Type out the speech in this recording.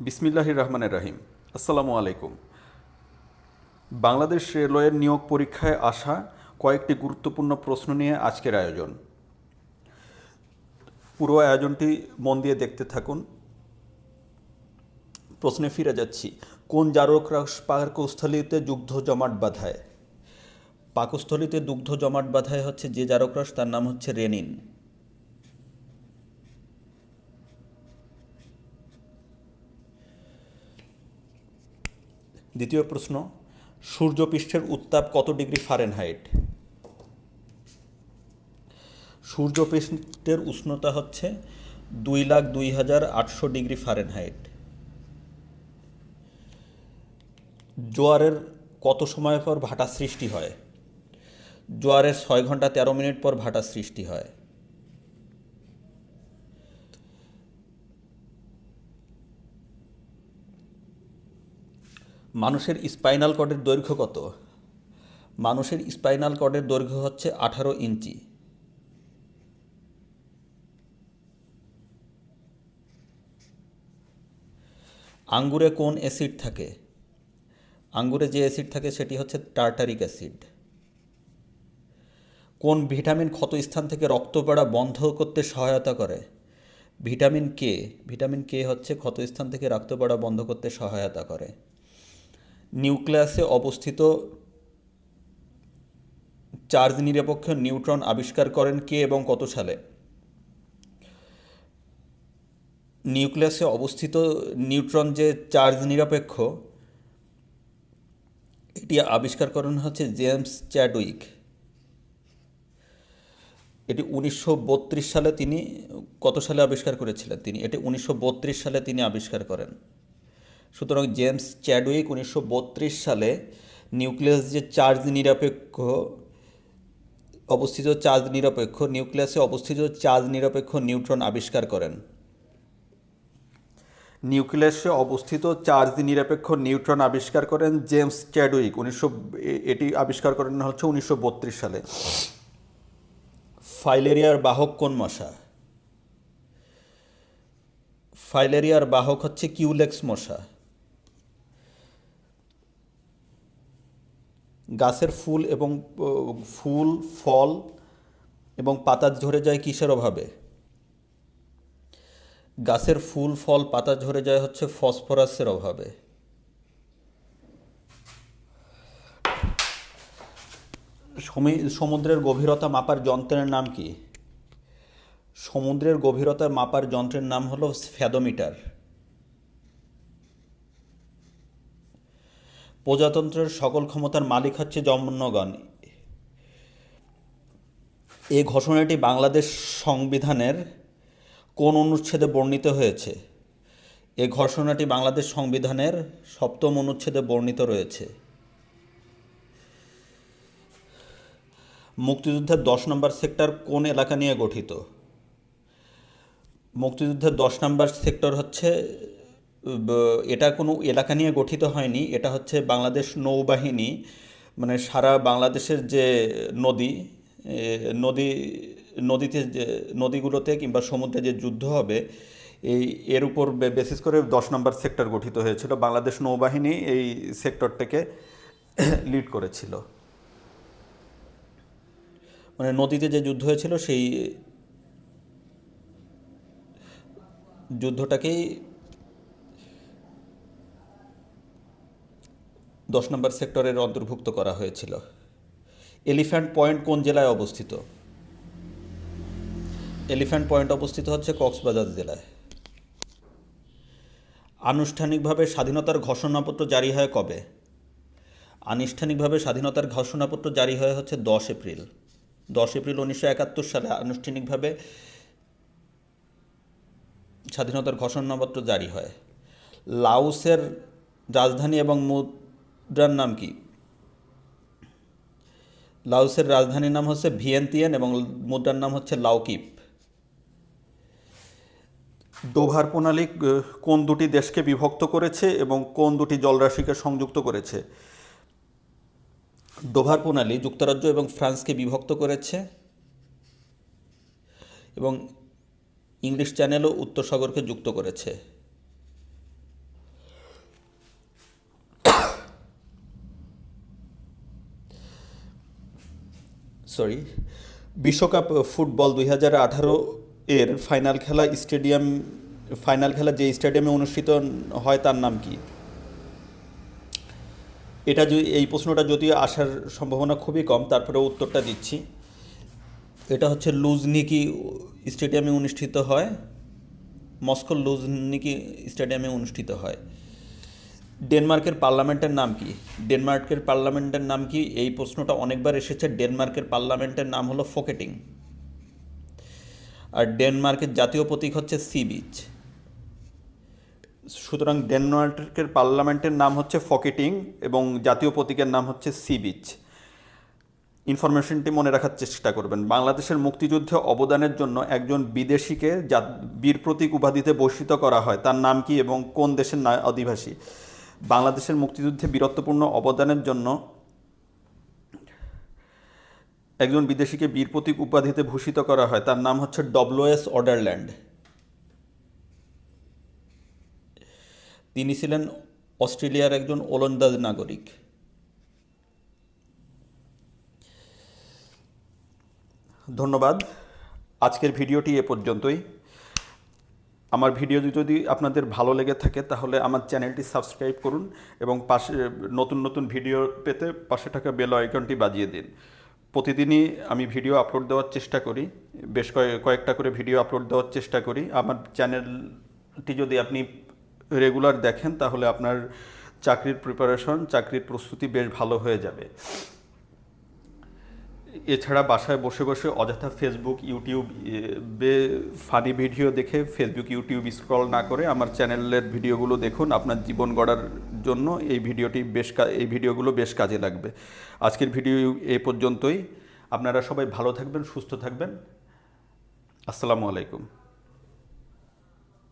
বিসমিল্লাহির রহমানের রাহিম। আসসালামু আলাইকুম। বাংলাদেশ রেলওয়ের নিয়োগ পরীক্ষায় আসা কয়েকটি গুরুত্বপূর্ণ প্রশ্ন নিয়ে আজকের আয়োজন। পুরো আয়োজনটি মন দিয়ে দেখতে থাকুন। প্রশ্নে ফিরে যাচ্ছি। কোন জারকরা পাকস্থলিতে যুদ্ধ জমাট বাঁধায়? পাকস্থলীতে দুগ্ধ জমাট বাঁধায় হচ্ছে যে জারকরাস তার নাম হচ্ছে রেনিন। দ্বিতীয় প্রশ্ন, সূর্যপৃষ্ঠের উত্তাপ কত ডিগ্রি ফারেনহাইট? সূর্যপৃষ্ঠের উষ্ণতা হচ্ছে দুই লাখ দুই হাজার আটশো ডিগ্রি ফারেনহাইট। জোয়ারের কত সময় পর ভাটা সৃষ্টি হয়? জোয়ারের ছয় ঘণ্টা তেরো মিনিট পর ভাটা সৃষ্টি হয়। মানুষের স্পাইনাল কর্ডের দৈর্ঘ্য কত? মানুষের স্পাইনাল কর্ডের দৈর্ঘ্য হচ্ছে আঠারো ইঞ্চি। আঙ্গুরে কোন অ্যাসিড থাকে? আঙ্গুরে যে অ্যাসিড থাকে সেটি হচ্ছে টার্টারিক অ্যাসিড কোন ভিটামিন ক্ষত স্থান থেকে রক্ত পড়া বন্ধ করতে সহায়তা করে? ভিটামিন কে ভিটামিন কে হচ্ছে ক্ষত স্থান থেকে রক্ত পড়া বন্ধ করতে সহায়তা করে। নিউক্লিয়াসে অবস্থিত চার্জ নিরপেক্ষ নিউট্রন আবিষ্কার করেন কে এবং কত সালে? নিউক্লিয়াসে অবস্থিত নিউট্রন যে চার্জ নিরপেক্ষ, এটি আবিষ্কার করেন হচ্ছে জেমস চ্যাডউইক। এটি উনিশশো বত্রিশ সালে তিনি, কত সালে আবিষ্কার করেছিলেন তিনি? এটি উনিশশো বত্রিশ সালে তিনি আবিষ্কার করেন। সুতরাং জেমস চ্যাডউইক উনিশশো সালে নিউক্লিয়াস যে চার্জ নিরপেক্ষ অবস্থিত চার্জ নিরপেক্ষ, নিউক্লিয়াসে অবস্থিত চার্জ নিরপেক্ষ নিউট্রন আবিষ্কার করেন। নিউক্লিয়াসে অবস্থিত চার্জ নিরপেক্ষ নিউট্রন আবিষ্কার করেন জেমস চ্যাডউইক উনিশশো, এটি আবিষ্কার করেন হচ্ছে উনিশশো বত্রিশ সালে। ফাইলেরিয়ার বাহক কোন মশা? ফাইলেরিয়ার বাহক হচ্ছে কিউলেক্স মশা। গাছের ফুল এবং ফুল, ফল এবং পাতা ঝরে যায় কিসের অভাবে? গাছের ফুল, ফল, পাতা ঝরে যায় হচ্ছে ফসফরাসের অভাবে। সমুদ্রের গভীরতা মাপার যন্ত্রের নাম কি? সমুদ্রের গভীরতা মাপার যন্ত্রের নাম হলো ফ্যাদোমিটার। প্রজাতন্ত্রের সকল ক্ষমতার মালিক হচ্ছে জনগণ। এই ঘোষণাটি বাংলাদেশ সংবিধানের কোন অনুচ্ছেদে বর্ণিত হয়েছে? এ ঘোষণাটি বাংলাদেশ সংবিধানের সপ্তম অনুচ্ছেদে বর্ণিত রয়েছে। মুক্তিযুদ্ধের দশ নম্বর সেক্টর কোন এলাকা নিয়ে গঠিত? মুক্তিযুদ্ধের দশ নম্বর সেক্টর হচ্ছে এটা কোনো এলাকা নিয়ে গঠিত হয়নি, এটা হচ্ছে বাংলাদেশ নৌবাহিনী মানে সারা বাংলাদেশের যে নদী নদী, নদীতে যে, নদীগুলোতে কিংবা সমুদ্রে যে যুদ্ধ হবে, এই, এর উপর বেসিস করে দশ নম্বর সেক্টর গঠিত হয়েছিল। বাংলাদেশ নৌবাহিনী এই সেক্টরটাকে লিড করেছিল। মানে নদীতে যে যুদ্ধ হয়েছিল, সেই যুদ্ধটাকেই দশ নম্বর সেক্টরের অন্তর্ভুক্ত করা হয়েছিল। এলিফ্যান্ট পয়েন্ট কোন জেলায় অবস্থিত? এলিফ্যান্ট পয়েন্ট অবস্থিত হচ্ছে কক্সবাজার জেলায়। আনুষ্ঠানিকভাবে স্বাধীনতার ঘোষণাপত্র জারি হয় কবে? আনুষ্ঠানিকভাবে স্বাধীনতার ঘোষণাপত্র জারি হয় হচ্ছে দশ এপ্রিল। দশ এপ্রিল উনিশশো একাত্তর সালে আনুষ্ঠানিকভাবে স্বাধীনতার ঘোষণাপত্র জারি হয়। লাউসের রাজধানী এবং মুদ্রার নাম কি? লাউসের রাজধানীর নাম হচ্ছে ভিয়েন্তিয়ান এবং মুদ্রার নাম হচ্ছে লাউকিপ ডোভার প্রণালী কোন দুটি দেশকে বিভক্ত করেছে এবং কোন দুটি জলরাশিকে সংযুক্ত করেছে? ডোভার প্রণালী যুক্তরাজ্য এবং ফ্রান্সকে বিভক্ত করেছে এবং ইংলিশ চ্যানেলও উত্তর সাগরকে যুক্ত করেছে। সরি, বিশ্বকাপ ফুটবল দুই হাজার আঠারো এর ফাইনাল খেলা স্টেডিয়াম, ফাইনাল খেলা যে স্টেডিয়ামে অনুষ্ঠিত হয় তার নাম কি? এটা যদি, এই প্রশ্নটা যদিও আসার সম্ভাবনা খুবই কম, তারপরে উত্তরটা দিচ্ছি। এটা হচ্ছে লুজনিকি স্টেডিয়ামে অনুষ্ঠিত হয়, মস্কো লুজনিকি স্টেডিয়ামে অনুষ্ঠিত হয়। ডেনমার্কের পার্লামেন্টের নাম কি? ডেনমার্কের পার্লামেন্টের নাম কি? এই প্রশ্নটা অনেকবার এসেছে। ডেনমার্কের পার্লামেন্টের নাম হলো ফোকেটিং। আর ডেনমার্কের জাতীয় প্রতীক হচ্ছে সি বিচ। সুতরাং ডেনমার্কের পার্লামেন্টের নাম হচ্ছে ফকেটিং এবং জাতীয় প্রতীকের নাম হচ্ছে সি বিচ। ইনফরমেশনটি মনে রাখার চেষ্টা করবেন। বাংলাদেশের মুক্তিযুদ্ধে অবদানের জন্য একজন বিদেশিকে বীর প্রতীক উপাধিতে ভূষিত করা হয়। তার নাম কি এবং কোন দেশের অধিবাসী? বাংলাদেশের মুক্তিযুদ্ধে বীরত্বপূর্ণ অবদানের জন্য একজন বিদেশিকে বীর প্রতীক উপাধিতে ভূষিত করা হয়। তার নাম হচ্ছে ডব্লিউএস অর্ডারল্যান্ড তিনি ছিলেন অস্ট্রেলিয়ার একজন ওলন্দাজ নাগরিক। ধন্যবাদ। আজকের ভিডিওটি এ পর্যন্তই। আমার ভিডিও যদি আপনাদের ভালো লেগে থাকে, তাহলে আমার চ্যানেলটি সাবস্ক্রাইব করুন এবং পাশে, নতুন নতুন ভিডিও পেতে পাশে থাকা বেল আইকনটি বাজিয়ে দিন। প্রতিদিনই আমি ভিডিও আপলোড দেওয়ার চেষ্টা করি, বেশ কয়েক কয়েকটা করে ভিডিও আপলোড দেওয়ার চেষ্টা করি। আমার চ্যানেলটি যদি আপনি রেগুলার দেখেন, তাহলে আপনার চাকরির প্রিপারেশন চাকরির প্রস্তুতি বেশ ভালো হয়ে যাবে। এছাড়া বাসায় বসে বসে অযথা ফেসবুক ইউটিউবে ফানি ভিডিও দেখে ফেসবুক ইউটিউব স্ক্রল না করে আমার চ্যানেলের ভিডিওগুলো দেখুন। আপনার জীবন গড়ার জন্য এই ভিডিওটি বেশ এই ভিডিওগুলো বেশ কাজে লাগবে। আজকের ভিডিও এ পর্যন্তই। আপনারা সবাই ভালো থাকবেন, সুস্থ থাকবেন। আসসালামু আলাইকুম।